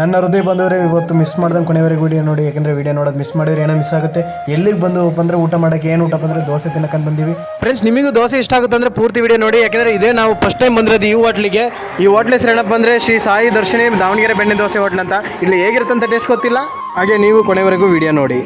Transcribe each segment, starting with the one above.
ನನ್ನ ಹೃದಯ ಬಂದವರೇ ಇವತ್ತು ಮಿಸ್ ಮಾಡ್ದಂಗೆ ಕೊನೆವರೆಗೆ ವೀಡಿಯೋ ನೋಡಿ ಯಾಕಂದ್ರೆ ವೀಡಿಯೋ ನೋಡೋದು ಮಿಸ್ ಮಾಡಿದ್ರೆ ಏನೋ ಮಿಸ್ ಆಗುತ್ತೆ. ಎಲ್ಲಿಗೆ ಬಂದು ಬಂದ್ರೆ ಊಟ ಮಾಡೋಕೆ ಏನು ಊಟ ಬಂದರೆ ದೋಸೆ ತಿನ್ನಕಂತ ಬಂದೀವಿ. ಫ್ರೆಂಡ್ಸ್ ನಿಮಗೂ ದೋಸೆ ಇಷ್ಟ ಆಗುತ್ತೆ ಅಂದರೆ ಪೂರ್ತಿ ವೀಡಿಯೋ ನೋಡಿ ಯಾಕಂದ್ರೆ ಇದೇ ನಾವು ಫಸ್ಟ್ ಟೈಮ್ ಬಂದಿರೋದು ಈ ಹೋಟ್ಲಿಗೆ ಈ ಹೋಟ್ಲ್ ಹೆಸರು ಏನಪ್ಪ ಅಂದರೆ ಶ್ರೀ ಸಾಯಿ ದರ್ಶಿನಿ ದಾವಣಗೆರೆ ಬೆಣ್ಣೆ ದೋಸೆ ಹೋಟ್ಲ್ ಅಂತ. ಇಲ್ಲಿ ಹೇಗಿರುತ್ತೆ ಅಂತ ಟೇಸ್ಟ್ ಗೊತ್ತಿಲ್ಲ. ಹಾಗೆ ನೀವು ಕೊನೆವರೆಗೂ ವಿಡಿಯೋ ನೋಡಿ.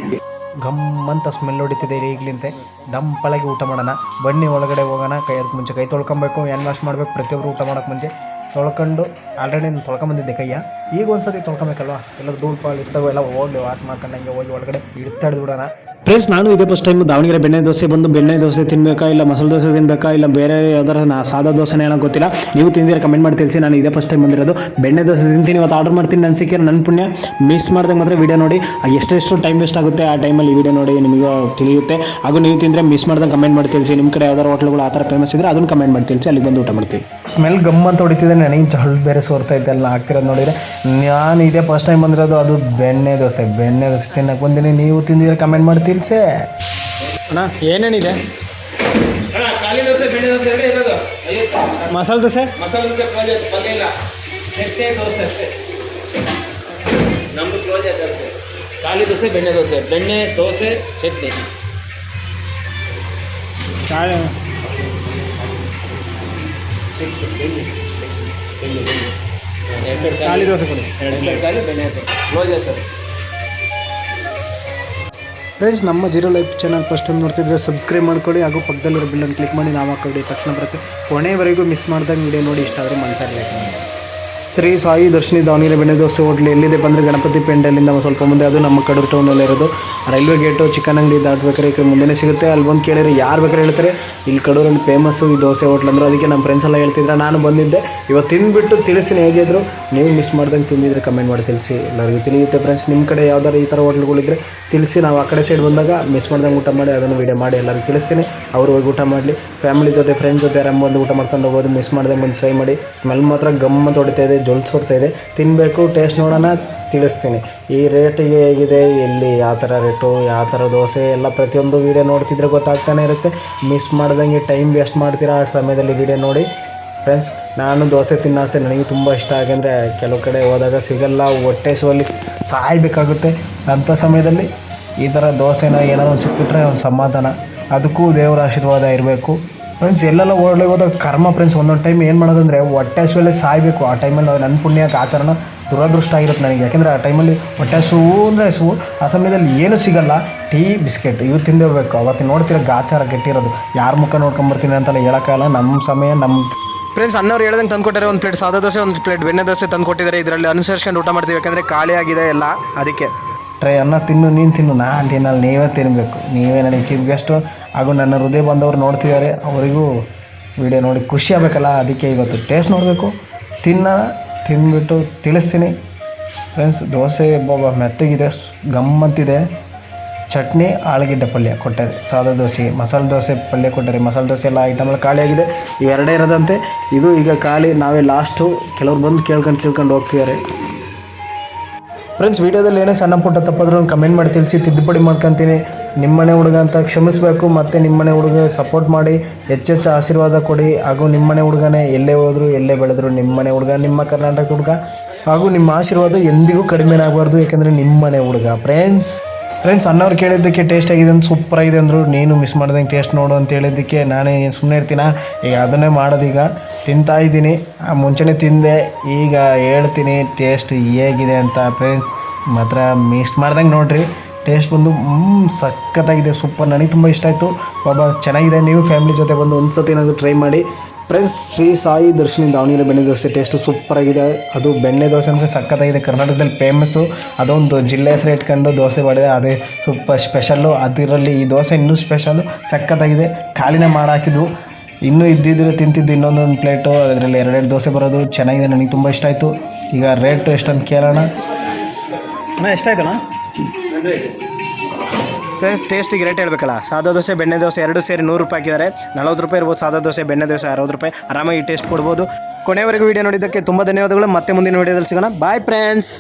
ಗಮ್ ಅಂತ ಸ್ಮೆಲ್ ಹೊಡಿತಿದೆ ಈಗಲಿಂತೆ ಡಂಪಳಗೆ ಊಟ ಮಾಡೋಣ. ಬನ್ನಿ ಒಳಗಡೆ ಹೋಗೋಣ. ಕೈ ಅದಕ್ಕೆ ಮುಂಚೆ ಕೈ ತೊಳ್ಕೊಬೇಕು ಹ್ಯಾಂಡ್ ವಾಶ್ ಮಾಡಬೇಕು ಪ್ರತಿಯೊಬ್ಬರು ಊಟ ಮಾಡೋಕ್ಕೆ ಮುಂಚೆ. ತೊಳ್ಕೊಂಡು ಆಲ್ರೆಡಿ ನಾನು ತೊಳ್ಕೊಂಬಂದಿದ್ದೆ ಕೈಯ. ಈಗ ಒಂದ್ಸತಿ ತೊಳ್ಕೊಬೇಕಲ್ವಾ? ಎಲ್ಲ ಧೂಳು ಪಾಳು ಇರ್ತಾವೆ, ಎಲ್ಲ ಹೋಗ್ಲಿ ವಾಶ್ ಮಾಡ್ಕೊಂಡಂಗೆ ಹೋಗಿ ಒಳಗಡೆ ಇಡ್ತಾಡ್ದು ಬಿಡೋಣ. ಫ್ರೆಂಡ್ಸ್ ನಾನು ಇದೇ ಫಸ್ಟ್ ಟೈಮ್ ದಾವಣಗೆರೆ ಬೆಣ್ಣೆ ದೋಸೆ ಬಂದು ಬೆಣ್ಣೆ ದೋಸೆ ತಿನ್ನಬೇಕಾ ಇಲ್ಲ ಮಸಾಲೆ ದೋಸೆ ತಿನ್ನಬೇಕಾ ಇಲ್ಲ ಬೇರೆ ಯಾವ್ದಾರ ನಾ ಸಾದಾ ದೋಸೆನೇ ಏನೋ ಗೊತ್ತಿಲ್ಲ. ನೀವು ತಿಂದಿರ ಕಮೆಂಟ್ ಮಾಡಿ ತಿಳಿಸಿ. ನಾನು ಇದೇ ಫಸ್ಟ್ ಟೈಮ್ ಬಂದಿರೋದು. ಬೆಣ್ಣೆ ದೋಸೆ ತಿಂತೀನಿ. ಇವತ್ತು ಆರ್ಡರ್ ಮಾಡ್ತೀನಿ. ನನ್ನ ಸಿಕ್ಕಿರೋ ನನ್ನ ಪುಣ್ಯ. ಮಿಸ್ ಮಾಡಿದಾಗ ಮಾತ್ರ ವಿಡಿಯೋ ನೋಡಿ. ಎಷ್ಟೆಷ್ಟು ಟೈಮ್ ವೇಸ್ಟ್ ಆಗುತ್ತೆ ಆ ಟೈಮಲ್ಲಿ ವೀಡಿಯೋ ನೋಡಿ ನಿಮಗೆ ತಿಳಿಯುತ್ತೆ. ಹಾಗೂ ನೀವು ತಿಂದರೆ ಮಿಸ್ ಮಾಡ್ದಂಗೆ ಕಮೆಂಟ್ ಮಾಡಿ ತಿಳಿಸಿ. ನಿಮ್ಮ ಕಡೆ ಯಾವ್ದಾರು ಹೋಟ್ಲುಗಳು ಆ ಥರ ಫೇಮಸ್ ಇದ್ದರೆ ಅದನ್ನು ಕಮೆಂಟ್ ಮಾಡಿ ತಿಳಿಸಿ. ಅಲ್ಲಿಗೆ ಬಂದು ಊಟ ಮಾಡ್ತೀವಿ. ಸ್ಮೆಲ್ ಗಮ್ ಅಂತ ಹೊಡಿತಿದೆ. ನನಗೆ ಹಳ್ಳು ಬೇರೆ ಸೋರ್ತಾ ಇದ್ದೆ ಎಲ್ಲ ಹಾಕ್ತಿರೋದು ನೋಡಿದರೆ. ನಾನು ಇದೇ ಫಸ್ಟ್ ಟೈಮ್ ಬಂದಿರೋದು. ಅದು ಬೆಣ್ಣೆ ದೋಸೆ. ಬೆಣ್ಣೆ ದೋಸೆ ತಿನ್ನಕ್ಕೆ ಬಂದಿನಿ. ನೀವು ತಿಂದಿದ್ರೆ ಕಮೆಂಟ್ ಮಾಡಿ ತಿಳಿಸೆ ಅಣ್ಣ ಏನೇನಿದೆ? ಅಣ್ಣ ಖಾಲಿ ದೋಸೆ ಬೆಣ್ಣೆ ದೋಸೆ ಎರಡೇ ಇರೋದು ಮಸಾಲೆ ದೋಸೆ? ಮಸಾಲೆ ದೋಸೆ ಆಯ್ತು ಪಲ್ಯ ಇಲ್ಲ ಚಟ್ನಿ ದೋಸೆ ಅಷ್ಟೇ ನಮ್ದು ಕ್ಲೋಸ್ ಅಷ್ಟೇ ಖಾಲಿ ದೋಸೆ ಬೆಣ್ಣೆ ದೋಸೆ ಬೆಣ್ಣೆ ದೋಸೆ ಚಟ್ನಿ ಎರಡು ಖಾಲಿ ದೋಸೆ ಕೊಡಿ. ಎರಡು ಖಾಲಿ ಬೆಣ್ಣೆ ದೋಸೆ. ಕ್ಲೋಸ್ ಆಯ್ತು ಫ್ರೆಂಡ್ಸ್ ನಮ್ಮ zero life channel first time ನೋಡ್ತಿದ್ರೆ ಸಬ್ಸ್ಕ್ರೈಬ್ ಮಾಡ್ಕೊಳ್ಳಿ ಹಾಗೂ ಪಕ್ಕದಲ್ಲಿರೋ ಬಿಲ್ಲನ್ನು ಕ್ಲಿಕ್ ಮಾಡಿ, ನಾವು ಹಾಕೊಳ್ಳಿ ತಕ್ಷಣ ಬರುತ್ತೆ. ಕೊನೆವರೆಗೂ ಮಿಸ್ ಮಾಡ್ದಂಗೆ ವಿಡಿಯೋ ನೋಡಿ ಇಷ್ಟ ಆದರೆ ಮನಸ್ಸಾಗಲಿ ಶ್ರೀ ಸಾಯಿ ದರ್ಶಿನಿ ದಾವಣಗೆರೆ ಬೆಣ್ಣೆ ದೋಸೆ ಹೋಟ್ಲು ಎಲ್ಲಿದೆ ಬಂದರೆ ಗಣಪತಿ ಪೆಂಡಲಿಂದ ಸ್ವಲ್ಪ ಮುಂದೆ ಅದು ನಮ್ಮ ಕಡೂರು ಟೌನಲ್ಲಿ ಇರೋದು. ರೈಲ್ವೆ ಗೇಟು ಚಿಕನ್ ಅಂಗಡಿ ದಾಟ್ಬೇಕಾದ್ರೆ ಈ ಮುಂದೆನೇ ಸಿಗುತ್ತೆ. ಅಲ್ಲಿ ಬಂದು ಕೇಳಿದ್ರೆ ಯಾರು ಬೇಕಾದ್ರೆ ಹೇಳ್ತಾರೆ. ಇಲ್ಲಿ ಕಡೂರಲ್ಲಿ ಫೇಮಸ್ಸು ಈ ದೋಸೆ ಹೋಟ್ಲ್ ಅಂದ್ರೆ ಅದಕ್ಕೆ ನಮ್ಮ ಫ್ರೆಂಡ್ಸ್ ಎಲ್ಲ ಹೇಳ್ತಿದ್ರೆ. ನಾನು ಬಂದಿದ್ದೆ. ಇವತ್ತು ತಿಂದುಬಿಟ್ಟು ತಿಳಿಸ್ತೀನಿ ಹೇಗಿದ್ರು ನೀವು ಮಿಸ್ ಮಾಡ್ದಂಗೆ ತಿಂದಿದ್ರೆ ಕಮೆಂಟ್ ಮಾಡಿ ತಿಳಿಸಿ. ಎಲ್ಲರಿಗೂ ತಿಳಿಯುತ್ತೆ ಫ್ರೆಂಡ್ಸ್ ನಿಮ್ಮ ಕಡೆ ಯಾವ್ದಾರು ಈ ಥರ ಹೋಟ್ಲ್ಗಳಿದ್ರೆ ತಿಳಿಸಿ. ನಾವು ಆ ಕಡೆ ಸೈಡ್ ಬಂದಾಗ ಮಿಸ್ ಮಾಡ್ದಂಗೆ ಊಟ ಮಾಡಿ, ಅದನ್ನು ವೀಡಿಯೋ ಮಾಡಿ ಎಲ್ಲರಿಗೂ ತಿಳಿಸ್ತೀನಿ. ಅವರು ಹೋಗಿ ಊಟ ಮಾಡಲಿ. ಫ್ಯಾಮಿಲಿ ಜೊತೆ ಫ್ರೆಂಡ್ಸ್ ಜೊತೆ ಆರಾಮ ಬಂದು ಊಟ ಮಾಡ್ಕೊಂಡು ಹೋಗೋದು ಮಿಸ್ ಮಾಡ್ದಂಗೆ ಬಂದು ಟ್ರೈ ಮಾಡಿ. ಸ್ಮೆಲ್ ಮಾತ್ರ ಗಮ್ಮತ್ ಹೊಡಿತಾ ಇದೆ. ಜೊಲ್ಸ್ ಹೊಡ್ತಾ ಇದೆ. ತಿನ್ನಬೇಕು ಟೇಸ್ಟ್ ನೋಡೋಣ, ತಿಳಿಸ್ತೀನಿ. ಈ ರೇಟಿಗೆ ಹೇಗಿದೆ, ಎಲ್ಲಿ, ಯಾವ ಥರ ರೇಟು ಯಾವ ಥರ ದೋಸೆ, ಎಲ್ಲ ಪ್ರತಿಯೊಂದು ವೀಡಿಯೋ ನೋಡ್ತಿದ್ರೆ ಗೊತ್ತಾಗ್ತಾನೆ ಇರುತ್ತೆ. ಮಿಸ್ ಮಾಡ್ದಂಗೆ ಟೈಮ್ ವೇಸ್ಟ್ ಮಾಡ್ತೀರಾ, ಆ ಸಮಯದಲ್ಲಿ ವೀಡಿಯೋ ನೋಡಿ. ಫ್ರೆಂಡ್ಸ್ ನಾನು ದೋಸೆ ತಿನ್ನಾಸೆ ನನಗೆ ತುಂಬ ಇಷ್ಟ. ಯಾಕೆಂದರೆ ಕೆಲವು ಕಡೆ ಹೋದಾಗ ಸಿಗಲ್ಲ, ಹೊಟ್ಟೆ ಸೋಲಿ ಸಾಯಬೇಕಾಗುತ್ತೆ. ಅಂಥ ಸಮಯದಲ್ಲಿ ಈ ಥರ ದೋಸೆನ ಏನೋ ಒಂದು ಸಿಕ್ಬಿಟ್ರೆ ಒಂದು ಸಮಾಧಾನ. ಅದಕ್ಕೂ ದೇವರ ಆಶೀರ್ವಾದ ಇರಬೇಕು. ಫ್ರೆಂಡ್ಸ್ ಎಲ್ಲೆಲ್ಲ ಓಡಲಿ ಹೋದಾಗ ಕರ್ಮ ಫ್ರೆಂಡ್ಸ್ ಒಂದೊಂದು ಟೈಮ್ ಏನು ಮಾಡೋದಂದರೆ ಹೊಟ್ಟೆ ಹಸುವಲ್ಲೇ ಸಾಯಬೇಕು. ಆ ಟೈಮಲ್ಲಿ ನನ್ನ ಪುಣ್ಯಕ್ಕೆ ಆಚರಣೆ ದುರದೃಷ್ಟ ಆಗಿರುತ್ತೆ ನನಗೆ. ಯಾಕೆಂದರೆ ಆ ಟೈಮಲ್ಲಿ ಹೊಟ್ಟೆ ಹಸುವು ಅಂದರೆ ಹಸುವು ಆ ಸಮಯದಲ್ಲಿ ಏನೂ ಸಿಗಲ್ಲ. ಟೀ ಬಿಸ್ಕೆಟ್ ಇವು ತಿಂದಿರಬೇಕು ಅವತ್ತು ನೋಡ್ತೀರ ಗಾಚಾರ ಗಟ್ಟಿರೋದು. ಯಾರ ಮುಖ ನೋಡ್ಕೊಂಬರ್ತೀನಿ ಅಂತೆಲ್ಲ ಹೇಳೋಕ್ಕಾಗಲ್ಲ. ನಮ್ಮ ಸಮಯ ನಮ್ಮ ಫ್ರೆಂಡ್ಸ್ ಅನ್ನೋರು ಹೇಳ್ದಂಗೆ ತಂದ್ಕೊಟ್ಟಾರೆ ಒಂದು ಪ್ಲೇಟ್ ಸಾದಾ ದೋಸೆ ಒಂದು ಪ್ಲೇಟ್ ಬೆಣ್ಣೆ ದೋಸೆ ತಂದು ಕೊಟ್ಟಿದ್ದಾರೆ ಇದರಲ್ಲಿ ಅನುಸರಿಸ್ಕೊಂಡು ಊಟ ಮಾಡ್ತೀವಿ. ಯಾಕಂದರೆ ಖಾಲಿ ಆಗಿದೆ ಎಲ್ಲ. ಅದಕ್ಕೆ. ಟ್ರೈ ಅನ್ನ ತಿನ್ನು ನೀನು ತಿನ್ನು. ನಾನು ತಿನ್ನಲ್ಲ ನೀವೇ ತಿನ್ನಬೇಕು ನೀವೇ ನನಗೆ ಗೆಸ್ಟು ಹಾಗೂ ನನ್ನ ಹೃದಯ ಬಂದವರು ನೋಡ್ತಿದ್ದಾರೆ, ಅವರಿಗೂ ವಿಡಿಯೋ ನೋಡಿ ಖುಷಿ ಆಗಬೇಕಲ್ಲ, ಅದಕ್ಕೆ ಇವತ್ತು ಟೇಸ್ಟ್ ನೋಡಬೇಕು. ತಿನ್ನ, ತಿಂದ್ಬಿಟ್ಟು ತಿಳಿಸ್ತೀನಿ. ಫ್ರೆಂಡ್ಸ್ ದೋಸೆ ಬಾಬಾ ಮೆತ್ತಗಿದೆ ಗಮ್ಮಂತಿದೆ ಚಟ್ನಿ ಆಳುಗೆಡ್ಡೆ ಪಲ್ಯ ಕೊಟ್ಟರೆ ಸಾದಾ ದೋಸೆ, ಮಸಾಲೆ ದೋಸೆ ಪಲ್ಯ ಕೊಟ್ಟರೆ ಮಸಾಲೆ ದೋಸೆ ಎಲ್ಲ ಐಟಮ್ಗಳು ಖಾಲಿಯಾಗಿದೆ. ಇವೆರಡೇ ಇರೋದಂತೆ. ಇದು ಈಗ ಖಾಲಿ, ನಾವೇ ಲಾಸ್ಟು ಕೆಲವ್ರು ಬಂದು ಕೇಳ್ಕೊಂಡು ಕೇಳ್ಕೊಂಡು ಹೋಗ್ತಿದ್ದಾರೆ. ಫ್ರೆಂಡ್ಸ್ ವೀಡಿಯೋದಲ್ಲಿ ಏನೇ ಸಣ್ಣ ಪುಟ್ಟ ತಪ್ಪಾದ್ರೂ ಕಮೆಂಟ್ ಮಾಡಿ ತಿಳಿಸಿ, ತಿದ್ದುಪಡಿ ಮಾಡ್ಕೊತೀನಿ. ನಿಮ್ಮನೆ ಹುಡುಗ ಅಂತ ಕ್ಷಮಿಸಬೇಕು, ಮತ್ತು ನಿಮ್ಮನೆ ಹುಡುಗ ಸಪೋರ್ಟ್ ಮಾಡಿ ಹೆಚ್ಚೆಚ್ಚು ಆಶೀರ್ವಾದ ಕೊಡಿ. ಹಾಗೂ ನಿಮ್ಮನೆ ಹುಡುಗನೇ ಎಲ್ಲೇ ಹೋದರೂ, ಎಲ್ಲೇ ಬೆಳೆದ್ರು ನಿಮ್ಮನೆ ಹುಡುಗ, ನಿಮ್ಮ ಕರ್ನಾಟಕದ ಹುಡುಗ. ಹಾಗೂ ನಿಮ್ಮ ಆಶೀರ್ವಾದ ಎಂದಿಗೂ ಕಡಿಮೆ ಆಗಬಾರ್ದು, ಯಾಕೆಂದರೆ ನಿಮ್ಮನೆ ಹುಡುಗ. ಫ್ರೆಂಡ್ಸ್ ಫ್ರೆಂಡ್ಸ್ ಅನ್ನೋರು ಕೇಳಿದ್ದಕ್ಕೆ ಟೇಸ್ಟ್ ಆಗಿದೆ ಅಂತ ಸೂಪರ್ ಆಗಿದೆ ಅಂದರು. ನೀನು ಮಿಸ್ ಮಾಡ್ದಂಗೆ ಟೇಸ್ಟ್ ನೋಡು ಅಂತ ಹೇಳಿದ್ದಕ್ಕೆ ನಾನೇ ಸುಮ್ಮನೆ ಇರ್ತೀನ? ಈಗ ಅದನ್ನೇ ಮಾಡೋದೀಗ. ತಿಂತಾ ಇದ್ದೀನಿ. ಮುಂಚೆನೇ ತಿಂದೆ, ಈಗ ಹೇಳ್ತೀನಿ ಟೇಸ್ಟ್ ಹೇಗಿದೆ ಅಂತ. ಫ್ರೆಂಡ್ಸ್ ಮಾತ್ರ ಮಿಸ್ ಮಾಡ್ದಂಗೆ ನೋಡ್ರಿ. ಟೇಸ್ಟ್ ಬಂದು ಸಖತ್ತಾಗಿದೆ, ಸೂಪರ್. ನನಗೆ ತುಂಬ ಇಷ್ಟ ಆಯಿತು. ಬಾಬಾ ಚೆನ್ನಾಗಿದೆ. ನೀವು ಫ್ಯಾಮಿಲಿ ಜೊತೆ ಬಂದು ಒಂದು ಸತಿ ಏನಾದರೂ ಟ್ರೈ ಮಾಡಿ. ಫ್ರೆಂಡ್ಸ್ ಶ್ರೀ ಸಾಯಿ ದರ್ಶನಿ ದಾವಣಗೆರೆ ಬೆಣ್ಣೆ ದೋಸೆ ಟೇಸ್ಟು ಸೂಪರ್ ಆಗಿದೆ. ಅದು ಬೆಣ್ಣೆ ದೋಸೆ ಅಂದರೆ ಸಖತ್ತಾಗಿದೆ. ಕರ್ನಾಟಕದಲ್ಲಿ ಫೇಮಸ್ಸು ಅದೊಂದು ಜಿಲ್ಲೆ ಹೆಸರು ಇಟ್ಕೊಂಡು ದೋಸೆ ಮಾಡಿದೆ ಅದೇ ಸೂಪರ್ ಸ್ಪೆಷಲ್ಲು ಅದರಲ್ಲಿ ಈ ದೋಸೆ ಇನ್ನೂ ಸ್ಪೆಷಲ್ಲು ಸಖತ್ತಾಗಿದೆ. ಖಾಲಿನೇ ಮಾಡಾಕಿದ್ವು ಇನ್ನೂ ಇದ್ದಿದ್ರೆ ತಿಂತಿದ್ದು ಇನ್ನೊಂದೊಂದು ಪ್ಲೇಟು ಅದರಲ್ಲಿ ಎರಡೆರಡು ದೋಸೆ ಬರೋದು. ಚೆನ್ನಾಗಿದೆ. ನನಗೆ ತುಂಬ ಇಷ್ಟ ಆಯಿತು. ಈಗ ರೇಟು ಎಷ್ಟಂತ ಕೇಳೋಣ. ಅಣ್ಣ, ಎಷ್ಟಾಯ್ತಣ್ಣ? ಫ್ರೆಂಡ್ಸ್ ಟೇಸ್ಟಿಗೆ ರೇಟ್ ಹೇಳ್ಬೇಕಲ್ಲ. ಸಾದಾ ದೋಸೆ, ಬೆಣ್ಣೆ ದೋಸೆ ಎರಡು ಸೇರಿ ನೂರು ರೂಪಾಯಿ ಹಾಕಿದ್ದಾರೆ. ನಲ್ವತ್ತು ರೂಪಾಯಿ ಇರ್ಬೋದು, ಸಾದಾ ದೋಸೆ, ಬೆಣ್ಣೆ ದೋಸೆ ಅರವತ್ತು ರೂಪಾಯಿ. ಆರಾಮಾಗಿ ಟೇಸ್ಟ್ ಕೊಡ್ಬೋದು. ಕೊನೆವರೆಗೂ ವೀಡಿಯೋ ನೋಡಿದ್ದಕ್ಕೆ ತುಂಬ ಧನ್ಯವಾದಗಳು. ಮತ್ತೆ ಮುಂದಿನ ವೀಡಿಯೋದಲ್ಲಿ ಸಿಗೋಣ. Bye friends